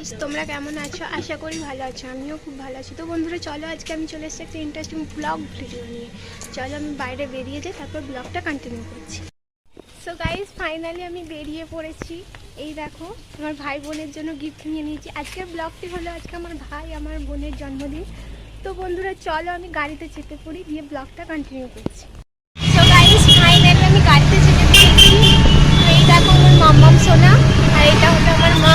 Guys তোমরা কেমন আছো? আশা করি ভালো আছো, আমিও খুব ভালো আছি। তো বন্ধুরা, চলো আজকে আমি চলে এসেছি একটা ইন্টারেস্টিং ব্লগ ভিডিও নিয়ে। চলো আমি বাইরে বেরিয়ে যাই, তারপর ব্লগটা কন্টিনিউ করছি। সো গাইস ফাইনালি আমি বেরিয়ে পড়েছি। এই দেখো, আমার ভাই বোনের জন্য গিফট নিয়ে নিয়েছি। আজকের ব্লগটি হলো আজকে আমার ভাই, আমার বোনের জন্মদিন। তো বন্ধুরা, চলো আমি গাড়িতে চেপে পড়ি, দিয়ে ব্লগটা কন্টিনিউ করছি সো গাইস ফাইনালি আমি গাড়িতে চেপে পড়েছি তো এই দেখো আমার মাম্মাম সোনা আর এটা হলো আমার মা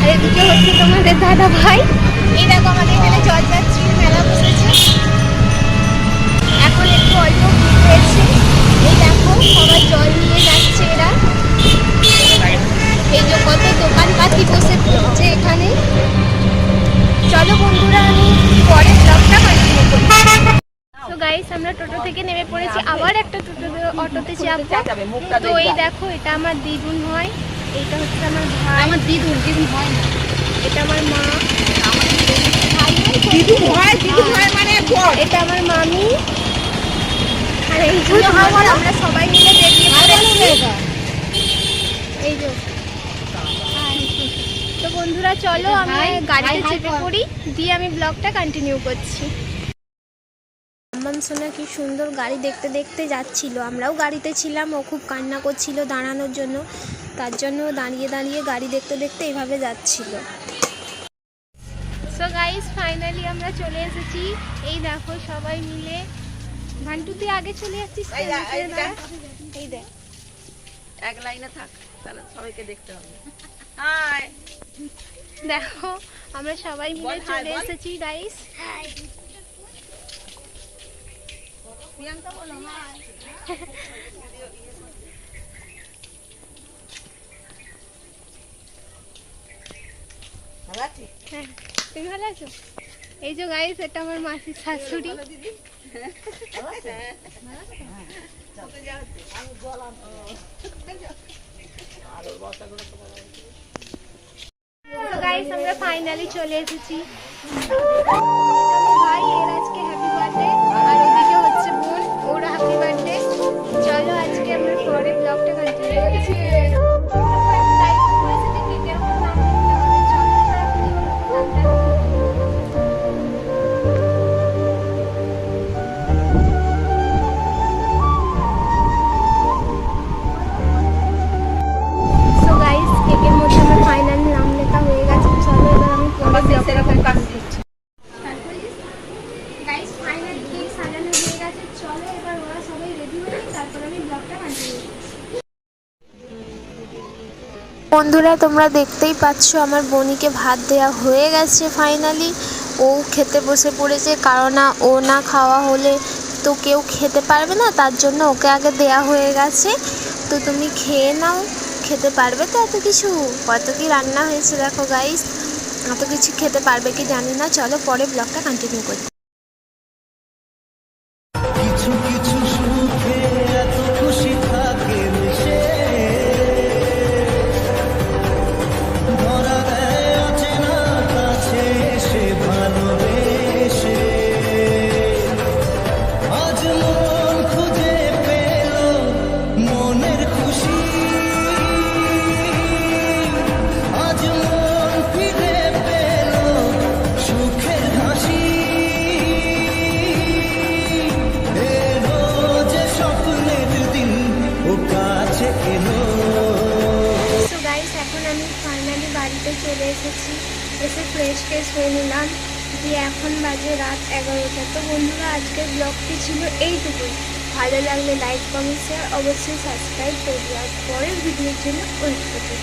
আর এদিকে হচ্ছে তোমাদের দাদা ভাই। এই দেখো আমাদের এখানে জলযাত্রীর মেলা বসেছে। এখন একটু অল্প হয়েছে এই দেখো সবাই জল নিয়ে যাচ্ছে এরা। এই যে কত দোকানপাতি বসে পড়ছে এখানে। চলো বন্ধুরা আমি পরে ব্লগটা কন্টিনিউ করি। তো গাইস আমরা টোটো থেকে নেমে পড়েছি। আবার একটা টোটো অটোতে চাপবো তো এই দেখো এটা আমার দিদুন হয়। এইটা হচ্ছে আমার ভাই। আমার দিদুন দিদুন হয় না। এটা আমার মা। হয়? হয় মানে এটা আমার মামি। আর এই যে আমরা সবাই মিলে বেরিয়ে পড়েছি। এই যে। তো বন্ধুরা চলো আমি গাড়িতে চেপে পড়ি দিয়ে আমি ব্লগটা কন্টিনিউ করছি। আম্মাম সোনা কি সুন্দর গাড়ি দেখতে দেখতে যাচ্ছিল। আমরাও গাড়িতে ছিলাম ও খুব কান্না করছিল দাঁড়ানোর জন্য। তার জন্য দাঁড়িয়ে দাঁড়িয়ে গাড়ি দেখতে দেখতে এইভাবে যাচ্ছিল। সো গাইস ফাইনালি আমরা চলে এসেছি। এই দেখো সবাই মিলে। ভান্টু তুই আগে চলে যাচ্ছিস এই। দেখ। এক লাইনে থাক তাহলে সবাইকে দেখতে হবে। হাই দেখো আমরা সবাই মিলে চলে এসেছি গাইস প্রিয়াঙ্কা বলো হাই হ্যাঁ। তুমি ভালো আছো? এই যে গাইস এটা আমার মাসির শাশুড়ি। আমরা ফাইনালি চলে এসেছি। ভাই, এর আজকে বার্থডে হচ্ছে বোন, ওর বার্থডে চলো আজকে আমরা পরে ব্লগটা কন্টিনিউ করছি। বন্ধুরা, তোমরা দেখতেই পাচ্ছ আমার বনিকে ভাত দেওয়া হয়ে গেছে ফাইনালি ও খেতে বসে পড়েছে, কারণ ও না খাওয়া হলে তো কেউ খেতে পারবে না, তার জন্য ওকে আগে দেয়া হয়ে গেছে। তো তুমি খেয়ে নাও, খেতে পারবে তো এত কিছু? কত কি রান্না হয়েছে দেখো গাইস এত কিছু খেতে পারবে কি জানি না। চলো পরে ব্লগটা কন্টিনিউ করি এখন আমি ফাইনালি বাড়িতে চলে এসেছি। এসে ফ্রেশ ফ্রেশ হয়ে নিলাম। দিয়ে এখন বাজে রাত এগারোটা। তো বন্ধুরা, আজকের ব্লগটি ছিল এইটুকুই। ভালো লাগলে লাইক কমেন্ট শেয়ার অবশ্যই সাবস্ক্রাইব করবি। আর পরের ভিডিওর জন্য ওয়েট করতে